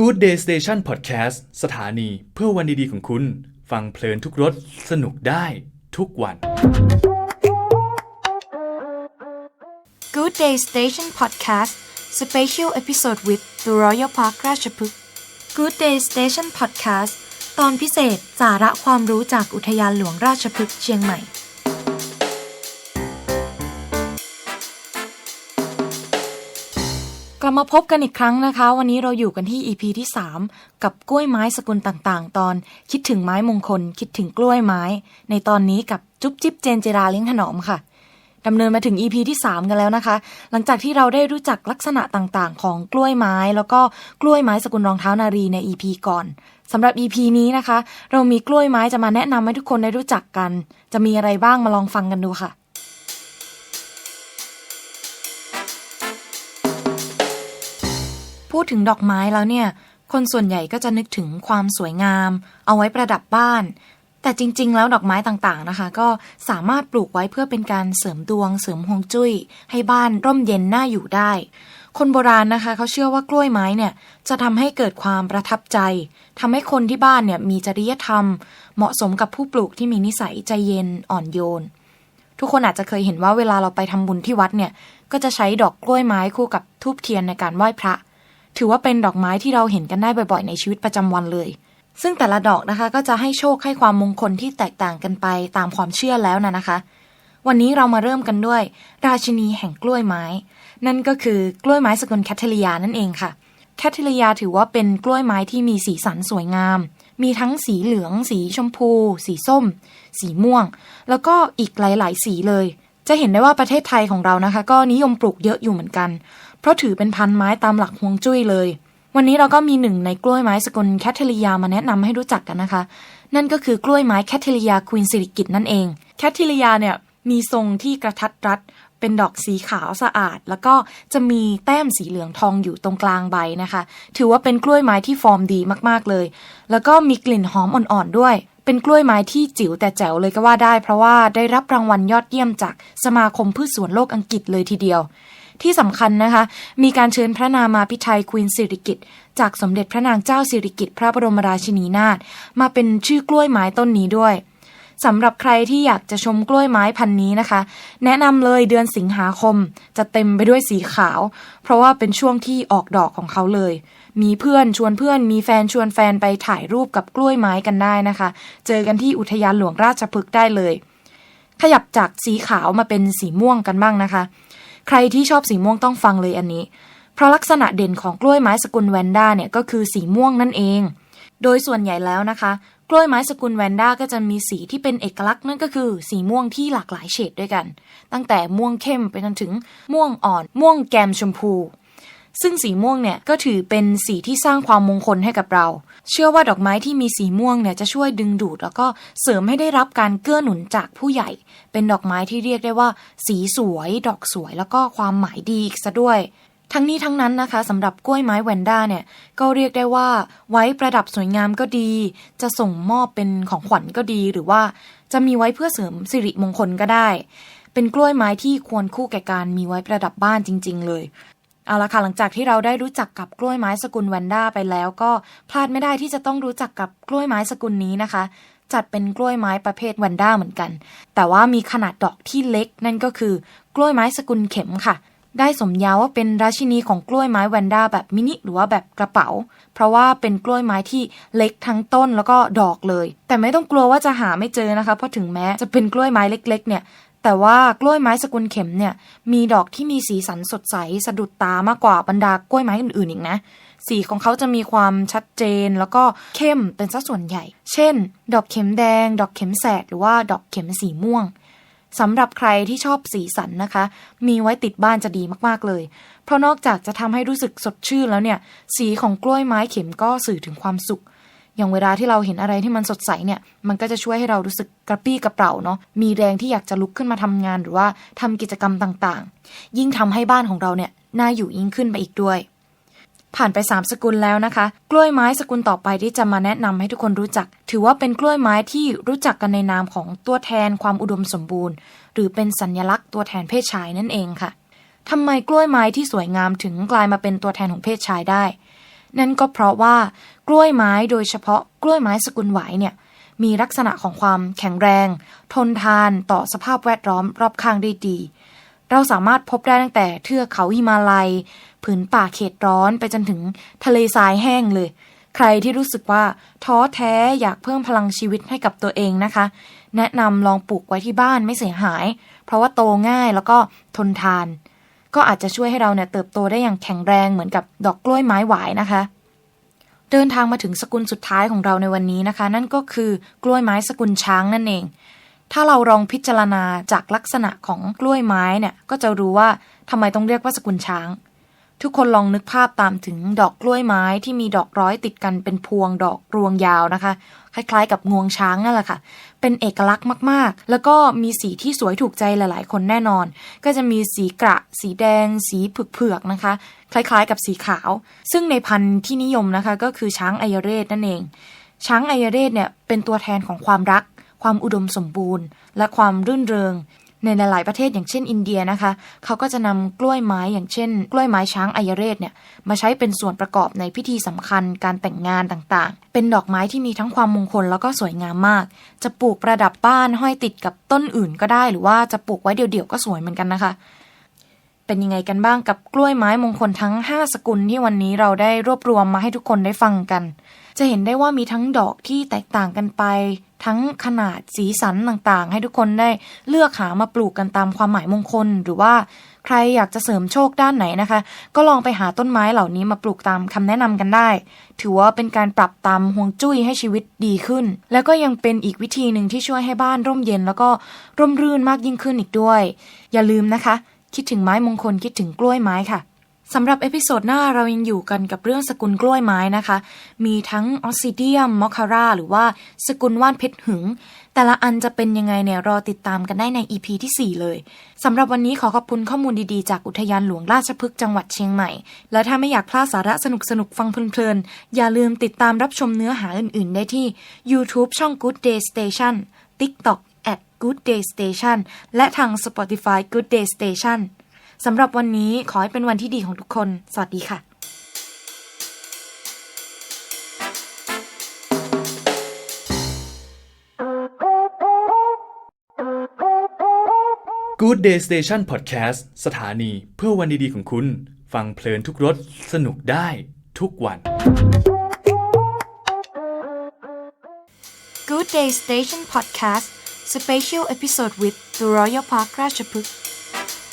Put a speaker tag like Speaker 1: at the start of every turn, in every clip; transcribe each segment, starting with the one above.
Speaker 1: Good Day Station Podcast สถานีเพื่อวันดีๆของคุณ ฟังเพลินทุกรถสนุกได้ทุกวัน
Speaker 2: Good Day Station Podcast Special Episode with The Royal Park ราชพฤกษ์ Good Day Station Podcast ตอนพิเศษสาระความรู้จากอุทยานหลวงราชพฤกษ์เชียงใหม่ กลับมาพบกันอีกครั้งนะคะ วันนี้เราอยู่กันที่ EP ที่ 3 กับกล้วยไม้สกุลต่างๆ ตอนคิดถึงไม้มงคล คิดถึงกล้วยไม้ ในตอนนี้กับจุ๊บจิ๊บเจนเจราเลี้ยงถนอมค่ะดำเนินมาถึง EP ที่ 3 กันแล้วนะคะ หลังจากที่เราได้รู้จักลักษณะต่างๆ ของกล้วยไม้ แล้วก็กล้วยไม้สกุลรองเท้านารีใน EP ก่อนสำหรับ EP นี้นะคะ เรามีกล้วยไม้จะมาแนะนำให้ทุกคนได้รู้จักกัน จะมีอะไรบ้างมาลองฟังกันดูค่ะ พูดถึงดอกไม้แล้วเนี่ย คนส่วนใหญ่ก็จะนึกถึงความสวยงาม เอาไว้ประดับบ้าน แต่จริง ๆ แล้วดอกไม้ต่างๆนะคะ ก็สามารถปลูกไว้เพื่อเป็นการเสริมดวง เสริมฮวงจุ้ย ให้บ้านร่มเย็นน่าอยู่ได้ คนโบราณนะคะ เขาเชื่อว่ากล้วยไม้เนี่ยจะทำให้เกิดความประทับใจทำให้คนที่บ้านเนี่ยมีจริยธรรม เหมาะสมกับผู้ปลูกที่มีนิสัยใจเย็นอ่อนโยนทุกคนอาจจะเคยเห็นว่าเวลาเราไปทำบุญที่วัดเนี่ย ก็จะใช้ดอกกล้วยไม้คู่กับทูบเทียนในการไหว้พระ ถือว่าเป็นดอกไม้ที่เราเห็นกันได้บ่อยๆ ในชีวิตประจำวันเลย ซึ่งแต่ละดอกนะคะก็จะให้โชคให้ความมงคลที่แตกต่างกันไปตามความเชื่อแล้วนะนะคะ วันนี้เรามาเริ่มกันด้วย ราชินีแห่งกล้วยไม้ นั่นก็คือกล้วยไม้สกุลแคทเทลียนั่นเองค่ะแคทเทลียถือว่าเป็นกล้วยไม้ที่มีสีสันสวยงาม มีทั้งสีเหลือง สีชมพู สีส้ม สีม่วง แล้วก็อีกหลาย ๆ สีเลย จะเห็นได้ว่าประเทศไทยของเรานะคะ ก็นิยมปลูกเยอะอยู่เหมือนกัน เพราะถือเป็นพันธุ์ไม้ตามหลักฮวงจุ้ยเลย วันนี้เราก็มีหนึ่งในกล้วยไม้สกุลแคทเทเลียมาแนะนำให้รู้จักกันนะคะ นั่นก็คือกล้วยไม้แคทเทเลียควีนสิริกิตนั่นเอง แคทเทเลียเนี่ยมีทรงที่กระทัดรัดเป็นดอกสีขาวสะอาด แล้วก็จะมีแต้มสีเหลืองทองอยู่ตรงกลางใบนะคะ ถือว่าเป็นกล้วยไม้ที่ฟอร์มดีมากๆเลย แล้วก็มีกลิ่นหอมอ่อนๆด้วย เป็นกล้วยไม้ที่จิ๋วแต่แจ๋วเลยก็ว่าได้ เพราะว่าได้รับรางวัลยอดเยี่ยมจากสมาคมพืชสวนโลกอังกฤษเลยทีเดียว ที่สำคัญนะคะ มีการเชิญพระนามาพิไทยควีนสิริกิตจากสมเด็จพระนางเจ้าสิริกิตพระบรมราชินีนาถมาเป็นชื่อกล้วยไม้ต้นนี้ด้วยสำหรับใครที่อยากจะชมกล้วยไม้พันนี้นะคะ แนะนำเลยเดือนสิงหาคม จะเต็มไปด้วยสีขาว เพราะว่าเป็นช่วงที่ออกดอกของเขาเลย มีเพื่อนชวนเพื่อน มีแฟนชวนแฟนไปถ่ายรูปกับกล้วยไม้กันได้นะคะ เจอกันที่อุทยานหลวงราชพฤกษ์ได้เลย ขยับจากสีขาวมาเป็นสีม่วงกันบ้างนะคะ ใครที่ชอบสีม่วงต้องฟังเลยอันนี้ เพราะลักษณะเด่นของกล้วยไม้สกุลแวนด้าเนี่ยก็คือสีม่วงนั่นเอง โดยส่วนใหญ่แล้วนะคะ กล้วยไม้สกุลแวนด้าก็จะมีสีที่เป็นเอกลักษณ์นั่นก็คือ สีม่วงที่หลากหลายเฉดด้วยกัน ตั้งแต่ม่วงเข้มไปจนถึงม่วงอ่อน ม่วงแกมชมพู ซึ่งสีม่วงเนี่ยก็ถือเป็นสีที่สร้างความมงคลให้กับเรา เชื่อว่าดอกไม้ที่มีสีม่วงเนี่ยจะช่วยดึงดูด แล้วก็เสริมให้ได้รับการเกื้อหนุนจากผู้ใหญ่ เป็นดอกไม้ที่เรียกได้ว่า สีสวย ดอกสวย แล้วก็ความหมายดีอีกซะด้วย ทั้งนี้ทั้งนั้นนะคะสำหรับกล้วยไม้แวนด้าเนี่ยก็เรียกได้ว่า ไว้ประดับสวยงามก็ดี จะส่งมอบเป็นของขวัญก็ดี หรือว่าจะมีไว้เพื่อเสริมสิริมงคลก็ได้ เป็นกล้วยไม้ที่ควรคู่แก่การมีไว้ประดับบ้านจริง ๆ เลย เอาละค่ะหลังจากที่เราได้รู้จักกับกล้วยไม้สกุลแวนด้าไปแล้ว ก็พลาดไม่ได้ที่จะต้องรู้จักกับกล้วยไม้สกุลนี้นะคะ จัดเป็นกล้วยไม้ประเภทแวนด้าเหมือนกัน แต่ว่ามีขนาดดอกที่เล็กนั่นก็คือกล้วยไม้สกุลเข็มค่ะ ได้สมญาว่าเป็นราชินีของกล้วยไม้แวนด้าแบบมินิหรือว่าแบบกระเป๋า เพราะว่าเป็นกล้วยไม้ที่เล็กทั้งต้นแล้วก็ดอกเลย แต่ไม่ต้องกลัวว่าจะหาไม่เจอนะคะ เพราะถึงแม้จะเป็นกล้วยไม้เล็ก ๆ เนี่ย แต่ว่ากล้วยไม้สกุลเข็มเนี่ย มีดอกที่มีสีสันสดใสสะดุดตามากกว่าบรรดากล้วยไม้อื่นๆอีกนะสีของเขาจะมีความชัดเจนแล้วก็เข้มเป็นสัดส่วนใหญ่ เช่น ดอกเข็มแดง ดอกเข็มแสดหรือว่าดอกเข็มสีม่วงสำหรับใครที่ชอบสีสันนะคะ มีไว้ติดบ้านจะดีมากๆเลย เพราะนอกจากจะทำให้รู้สึกสดชื่นแล้วเนี่ย สีของกล้วยไม้เข็มก็สื่อถึงความสุข อย่างเวลาที่เราเห็นอะไรที่มันสดใสเนี่ย มันก็จะช่วยให้เรารู้สึกกระปี้กระเป๋าเนาะ มีแรงที่อยากจะลุกขึ้นมาทำงานหรือว่าทำกิจกรรมต่างๆ ยิ่งทำให้บ้านของเราเนี่ยน่าอยู่ยิ่งขึ้นไปอีกด้วย ผ่านไป 3 สกุลแล้วนะคะ กล้วยไม้สกุลต่อไปที่จะมาแนะนำให้ทุกคนรู้จัก ถือว่าเป็นกล้วยไม้ที่รู้จักกันในนามของตัวแทนความอุดมสมบูรณ์ หรือเป็นสัญลักษณ์ตัวแทนเพศชายนั่นเองค่ะทำไมกล้วยไม้ที่สวยงามถึงกลายมาเป็นตัวแทนของเพศชายได้ นั่นก็เพราะว่ากล้วยไม้โดยเฉพาะกล้วยไม้สกุลไหวเนี่ยมีลักษณะของความแข็งแรง ทนทานต่อสภาพแวดล้อมรอบข้างได้ดี เราสามารถพบได้ตั้งแต่เทือกเขาหิมาลัย ผืนป่าเขตร้อนไปจนถึงทะเลทรายแห้งเลย ใครที่รู้สึกว่าท้อแท้อยากเพิ่มพลังชีวิตให้กับตัวเองนะคะ แนะนำลองปลูกไว้ที่บ้านไม่เสียหาย เพราะว่าโตง่ายแล้วก็ทนทาน ก็อาจจะช่วยให้เราเนี่ยเติบโตได้อย่างแข็งแรงเหมือนกับดอกกล้วยไม้หวายนะคะ เดินทางมาถึงสกุลสุดท้ายของเราในวันนี้นะคะ นั่นก็คือกล้วยไม้สกุลช้างนั่นเอง ถ้าเราลองพิจารณาจากลักษณะของกล้วยไม้เนี่ยก็จะรู้ว่าทำไมต้องเรียกว่าสกุลช้าง ทุกคนลองนึกภาพตามถึงดอกกล้วยไม้ที่มีดอกร้อยติดกันเป็นพวงดอกรวงยาวนะคะ คล้ายๆ กับงวงช้างนั่นแหละค่ะ เป็นเอกลักษณ์มากๆ แล้วก็มีสีที่สวยถูกใจหลายๆ คนแน่นอน ก็จะมีสีกระ สีแดง สีเผือกๆนะคะ คล้ายๆ กับสีขาว ซึ่งในพันธุ์ที่นิยมนะคะ ก็คือช้างไอยเรศนั่นเอง ช้างไอยเรศเนี่ยเป็นตัวแทนของความรักความอุดมสมบูรณ์ และความรื่นเริง ในหลายๆประเทศอย่างเช่นอินเดียนะคะเขาก็จะนำกล้วยไม้อย่างเช่น กล้วยไม้ช้างไอยเรศเนี่ยมาใช้เป็นส่วนประกอบในพิธีสำคัญการแต่งงานต่างๆ เป็นดอกไม้ที่มีทั้งความมงคลแล้วก็สวยงามมาก จะปลูกประดับบ้านห้อยติดกับต้นอื่นก็ได้ หรือว่าจะปลูกไว้เดี่ยวๆก็สวยเหมือนกันนะคะ เป็นยังไงกันบ้างกับกล้วยไม้มงคลทั้ง 5 สกุลที่วันนี้เราได้รวบรวมมาให้ทุกคนได้ฟังกัน จะเห็นได้ว่ามีทั้งดอกที่แตกต่างกันไป ทั้งขนาดสีสันต่างๆ ให้ทุกคนได้เลือกหามาปลูกกันตามความหมายมงคลหรือว่าใครอยากจะเสริมโชคด้านไหนนะคะ ก็ลองไปหาต้นไม้เหล่านี้มาปลูกตามคำแนะนำกันได้ ถือว่าเป็นการปรับตามห่วงจุ้ยให้ชีวิตดีขึ้น แล้วก็ยังเป็นอีกวิธีหนึ่งที่ช่วยให้บ้านร่มเย็น แล้วก็ร่มรื่นมากยิ่งขึ้นอีกด้วย อย่าลืมนะคะ คิดถึงไม้มงคลคิดถึงกล้วยไม้ค่ะ สำหรับเอพิโซดหน้าเรายังอยู่กันกับเรื่องสกุลกล้วยไม้นะคะ มีทั้งออสซิเดียมมอคคาร่าหรือว่าสกุลว่านเพชรหึง แต่ละอันจะเป็นยังไงเนี่ยรอติดตามกันได้ใน EP ที่ 4 เลยสำหรับวันนี้ขอขอบคุณข้อมูลดีๆ จากอุทยานหลวงราชพฤกษ์จังหวัดเชียงใหม่ แล้วถ้าไม่อยากพลาดสาระสนุกๆ ฟังเพลินๆ อย่าลืมติดตามรับชมเนื้อหาอื่นๆ ได้ที่ YouTube ช่อง Good Day Station TikTok at Good Day Station และทาง Spotify Good Day Station สำหรับวันนี้ขอให้เป็นวันที่ดีของทุกคน สวัสดีค่ะ
Speaker 1: Good Day Station Podcast สถานีเพื่อวันดีๆของคุณ ฟังเพลินทุกรสสนุกได้ทุกวัน
Speaker 2: Good Day Station Podcast Special Episode with The Royal Park ราชพฤกษ์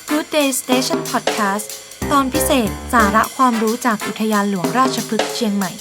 Speaker 2: Good Day Station Podcast ตอนพิเศษสาระความรู้จากอุทยานหลวงราชพฤกษ์เชียงใหม่